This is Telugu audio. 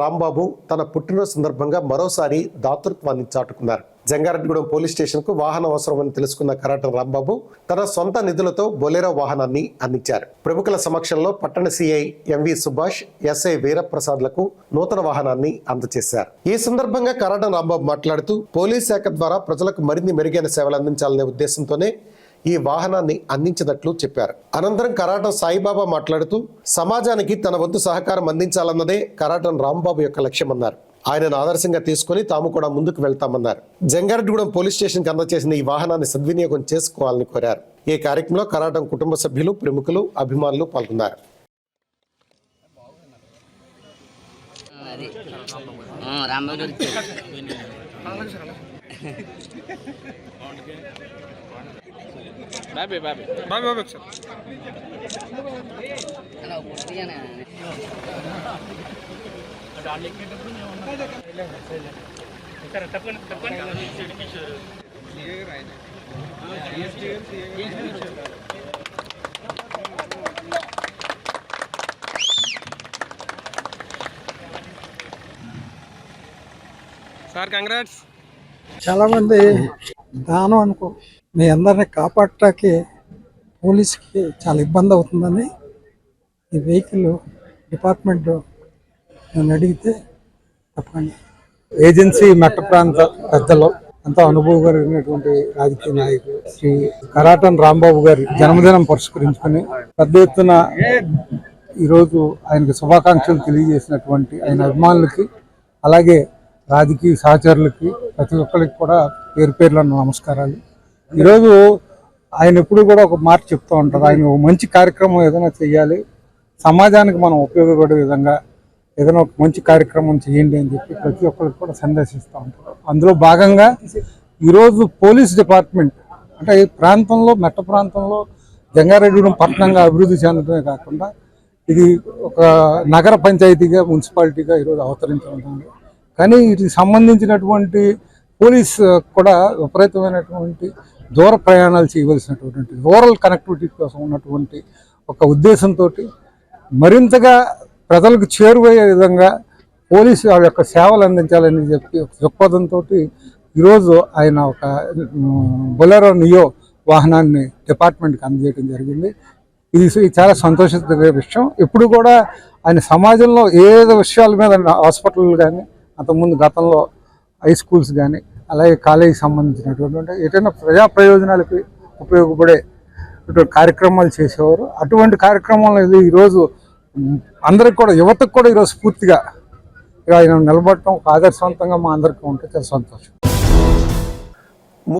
రాంబాబు తన పుట్టినరోజు సందర్భంగా మరోసారి దాతృత్వాన్ని చాటుకున్నారు. జంగారెడ్డిగూడెం పోలీస్ స్టేషన్కు వాహనం అవసరమని తెలుసుకున్న కరాటం రాంబాబు తన సొంత నిధులతో బొలెరో వాహనాన్ని అందించారు. ప్రముఖుల సమక్షంలో పట్టణ సిఐ ఎంవి సుభాష్ ఎస్ఐ వీరప్రసాద్లకు నూతన వాహనాన్ని అందజేశారు. ఈ సందర్భంగా కరాటం రాంబాబు మాట్లాడుతూ పోలీస్ శాఖ ద్వారా ప్రజలకు మరిన్ని మెరుగైన సేవలు అందించాలనే ఉద్దేశంతోనే ఈ వాహనాన్ని అందించినట్లు చెప్పారు. అనంతరం కరాటం సాయిబాబా మాట్లాడుతూ సమాజానికి తన వంతు సహకారం అందించాలన్నదే కరాటం రాంబాబు యొక్క లక్ష్యమన్నారు. ఆయనను ఆదర్శంగా తీసుకుని తాము కూడా ముందుకు వెళ్తామన్నారు. జంగారెడ్డిగూడెం పోలీస్ స్టేషన్కి అందజేసిన ఈ వాహనాన్ని సద్వినియోగం చేసుకోవాలని కోరారు. ఈ కార్యక్రమంలో కరాటం కుటుంబ సభ్యులు ప్రముఖులు అభిమానులు పాల్గొన్నారు. రాంబాబు బాబే బాబే. బాబే బాబే సార్ సార్ కంగ్రాట్స్ చాలామంది దానం అనుకో. మీ అందరిని కాపాడటానికి పోలీస్కి చాలా ఇబ్బంది అవుతుందని ఈ వెహికల్ డిపార్ట్మెంట్ నన్ను అడిగితే చెప్పండి. ఏజెన్సీ మెట్ట ప్రాంత పెద్దలు ఎంతో అనుభవం కలిగినటువంటి రాజకీయ నాయకులు శ్రీ కరాటన్ రాంబాబు గారి జన్మదినం పురస్కరించుకొని పెద్ద ఎత్తున ఈరోజు ఆయనకు శుభాకాంక్షలు తెలియజేసినటువంటి ఆయన అభిమానులకి అలాగే రాజకీయ సహచరులకి ప్రతి ఒక్కరికి కూడా పేరు పేర్ల నమస్కారాలు. ఈరోజు ఆయన ఎప్పుడు కూడా ఒక మాట చెప్తూ ఉంటారు. ఆయన మంచి కార్యక్రమం ఏదైనా చేయాలి సమాజానికి మనం ఉపయోగపడే విధంగా ఏదైనా ఒక మంచి కార్యక్రమం చేయండి అని చెప్పి ప్రతి ఒక్కరికి కూడా సందర్శిస్తూ ఉంటారు. అందులో భాగంగా ఈరోజు పోలీస్ డిపార్ట్మెంట్ అంటే ఈ ప్రాంతంలో మెట్ట ప్రాంతంలో జంగారెడ్డిగూడెం పట్టణంగా అభివృద్ధి చెందడమే కాకుండా ఇది ఒక నగర పంచాయతీగా మున్సిపాలిటీగా ఈరోజు అవతరించడం కానీ వీటికి సంబంధించినటువంటి పోలీస్ కూడా విపరీతమైనటువంటి దూర ప్రయాణాలు చేయవలసినటువంటి రూరల్ కనెక్టివిటీ కోసం ఉన్నటువంటి ఒక ఉద్దేశంతో మరింతగా ప్రజలకు చేరువయ్యే విధంగా పోలీసు వాళ్ళ యొక్క సేవలు అందించాలని చెప్పి దృక్పథంతో ఈరోజు ఆయన ఒక బొలెరో నియో వాహనాన్ని డిపార్ట్మెంట్కి అందజేయడం జరిగింది. ఇది ఇది చాలా సంతోషించే విషయం. ఇప్పుడు కూడా ఆయన సమాజంలో ఏ విషయాల మీద హాస్పిటల్ కానీ అంతకుముందు గతంలో హై స్కూల్స్ కానీ అలాగే కాలేజీకి సంబంధించినటువంటి ఏదైనా ప్రజా ప్రయోజనాలకి ఉపయోగపడే ఇటువంటి కార్యక్రమాలు చేసేవారు. అటువంటి కార్యక్రమాలు ఈరోజు అందరికి కూడా యువతకు కూడా ఈరోజు స్ఫూర్తిగా ఆయన నిలబడటం ఒక ఆదర్శవంతంగా మా అందరికీ ఉంటే చాలా సంతోషం.